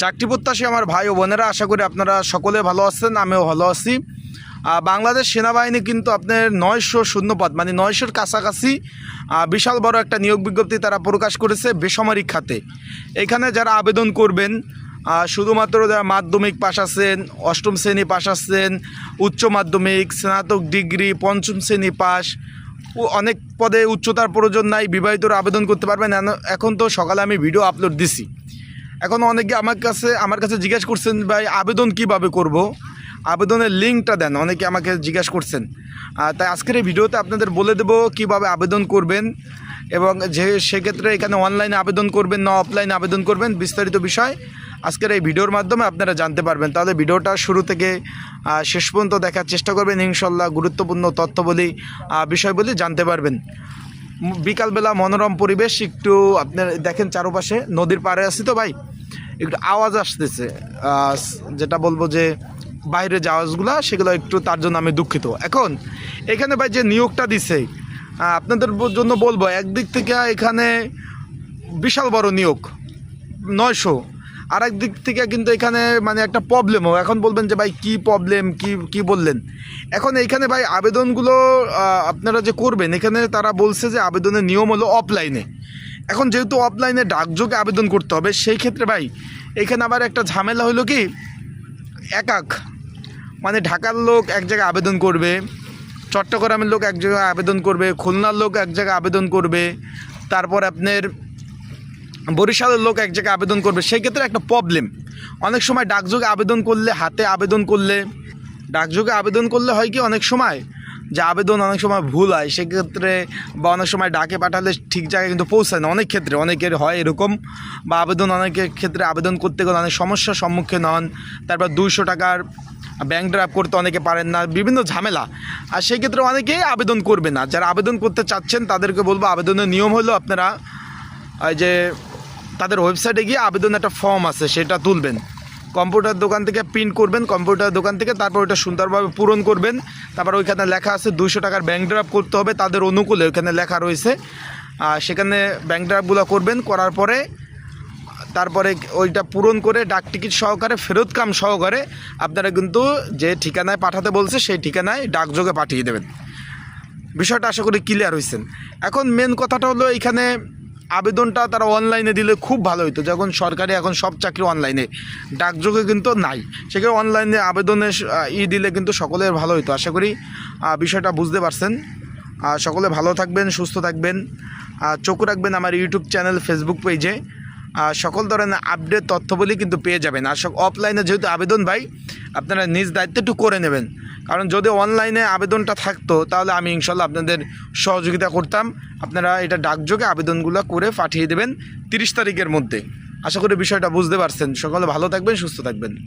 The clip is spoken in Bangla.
চাকরি প্রত্যাশী আমার ভাই ও বোনেরা, আশা করি আপনারা সকলে ভালো আছেন, আমিও ভালো আছি। বাংলাদেশ সেনাবাহিনী কিন্তু আপনার নয়শো শূন্যপদ মানে নয়শোর কাছাকাছি বিশাল বড় একটা নিয়োগ বিজ্ঞপ্তি তারা প্রকাশ করেছে বেসামরিক খাতে। এখানে যারা আবেদন করবেন শুধুমাত্র যারা মাধ্যমিক পাশ আছেন, অষ্টম শ্রেণি পাশ আছেন, উচ্চ মাধ্যমিক, স্নাতক ডিগ্রি, পঞ্চম শ্রেণি ও অনেক পদে উচ্চতার প্রয়োজন নাই, বিবাহিতরা আবেদন করতে পারবেন। এখন তো সকালে আমি ভিডিও আপলোড দিছি। এখন অনেকে আমার কাছে আমার কাছে জিজ্ঞেস করছেন, ভাই, আবেদন কীভাবে করব? আবেদনের লিঙ্কটা দেন, অনেকে আমাকে জিজ্ঞেস করছেন। তাই আজকের এই ভিডিওতে আপনাদের বলে দেবো কীভাবে আবেদন করবেন এবং যে, সেক্ষেত্রে এখানে অনলাইনে আবেদন করবেন না অফলাইনে আবেদন করবেন, বিস্তারিত বিষয় আজকের এই ভিডিওর মাধ্যমে আপনারা জানতে পারবেন। তাহলে ভিডিওটা শুরু থেকে শেষ পর্যন্ত দেখার চেষ্টা করবেন ইনশাল্লাহ গুরুত্বপূর্ণ তথ্য বলি বিষয় বলি জানতে পারবেন। বিকালবেলা মনোরম পরিবেশ, একটু আপনার, দেখেন চারপাশে, নদীর পাড়ে আছি তো ভাই? একটু আওয়াজ আসতেছে যেটা বলব যে বাইরে যে আওয়াজগুলো, সেগুলো একটু তার জন্য আমি দুঃখিত। এখন, এখানে ভাই যে নিয়োগটা দিছে আপনাদের জন্য বলব, একদিক থেকে এখানে বিশাল বড় নিয়োগ, নয়শো। আর দিক থেকে কিন্তু এখানে মানে একটা প্রবলেমও এখন বলবেন যে, ভাই, কি প্রবলেম কি কি বললেন? এখন এইখানে ভাই আবেদনগুলো আপনারা যে করবেন, এখানে তারা বলছে যে আবেদনের নিয়ম হলো অফলাইনে এখন যেহেতু অফলাইনে ডাকযোগে আবেদন করতে হবে, সেই ক্ষেত্রে ভাই, এখানে আবার একটা ঝামেলা হলো কি, একাক। মানে ঢাকার লোক এক জায়গায় আবেদন করবে, চট্টগ্রামের লোক এক জায়গায় আবেদন করবে, খুলনার লোক এক জায়গায় আবেদন করবে, তারপর আপনার বরিশালের লোক এক জায়গায় আবেদন করবে, সেই ক্ষেত্রে একটা প্রবলেম অনেক সময় ডাকযোগে আবেদন করলে, হাতে আবেদন করলে, ডাকযোগে আবেদন করলে হয় কি, অনেক সময় যে আবেদন অনেক সময় ভুল হয়, সেক্ষেত্রে বা অনেক সময় ডাকে পাঠালে ঠিক জায়গায় কিন্তু পৌঁছায় না। অনেক ক্ষেত্রে, অনেকের হয় এরকম। বা আবেদন অনেকের ক্ষেত্রে আবেদন করতে গেলে অনেক সমস্যার সম্মুখীন হন। তারপর দুইশো টাকার ব্যাংক ড্রাফট করতে অনেকে পারেন না, বিভিন্ন ঝামেলা। আর সেই ক্ষেত্রে অনেকেই আবেদন করবে না। যারা আবেদন করতে চাচ্ছেন, তাদেরকে বলব আবেদনের নিয়ম হলো আপনারা যে, তাদের ওয়েবসাইটে গিয়ে আবেদন একটা ফর্ম আছে, সেটা তুলবেন। কম্পিউটার দোকান থেকে প্রিন্ট করবেন, কম্পিউটার দোকান থেকে, তারপর ওইটা সুন্দরভাবে পূরণ করবেন। তারপর ওইখানে লেখা আছে, দুইশো টাকার ব্যাংক ড্রাফট করতে হবে, তাদের অনুকূলে ওইখানে লেখা রয়েছে। আর সেখানে ব্যাংক ড্রাফটগুলো করবেন, করার পরে, তারপরে ওইটা পূরণ করে ডাক টিকিট সহকারে, ফেরত কাম সহকারে আপনারা কিন্তু যে ঠিকানায় পাঠাতে বলছে, সেই ঠিকানায় ডাকযোগে পাঠিয়ে দেবেন। বিষয়টা আশা করি ক্লিয়ার হয়েছেন এখন মেন কথাটা হলো এখানে আবেদনটা তারা অনলাইনে দিলে খুব ভালো হতো যখন সরকারি এখন সব চাকরি অনলাইনে ডাকযোগে কিন্তু নাই। সেখানে অনলাইনে আবেদনে ই দিলে কিন্তু সকলের ভালো হতো আশা করি বিষয়টা বুঝতে পারছেন। সকলে ভালো থাকবেন, সুস্থ থাকবেন। চোখ রাখবেন আমার ইউটিউব চ্যানেল ফেসবুক পেজে সকল ধরনের আপডেট তথ্যবলি কিন্তু পেয়ে যাবেন। আর অফলাইনে যেহেতু আবেদন ভাই, আপনারা নিজ দায়িত্ব একটু করে নেবেন। কারণ যদি অনলাইনে আবেদনটা থাকতো, তাহলে আমি ইনশাল্লাহ আপনাদের সহযোগিতা করতাম। আপনারা এটা ডাকযোগে আবেদনগুলো করে পাঠিয়ে দেবেন তিরিশ তারিখের মধ্যে। আশা করি বিষয়টা বুঝতে পারছেন। সকলে ভালো থাকবেন, সুস্থ থাকবেন।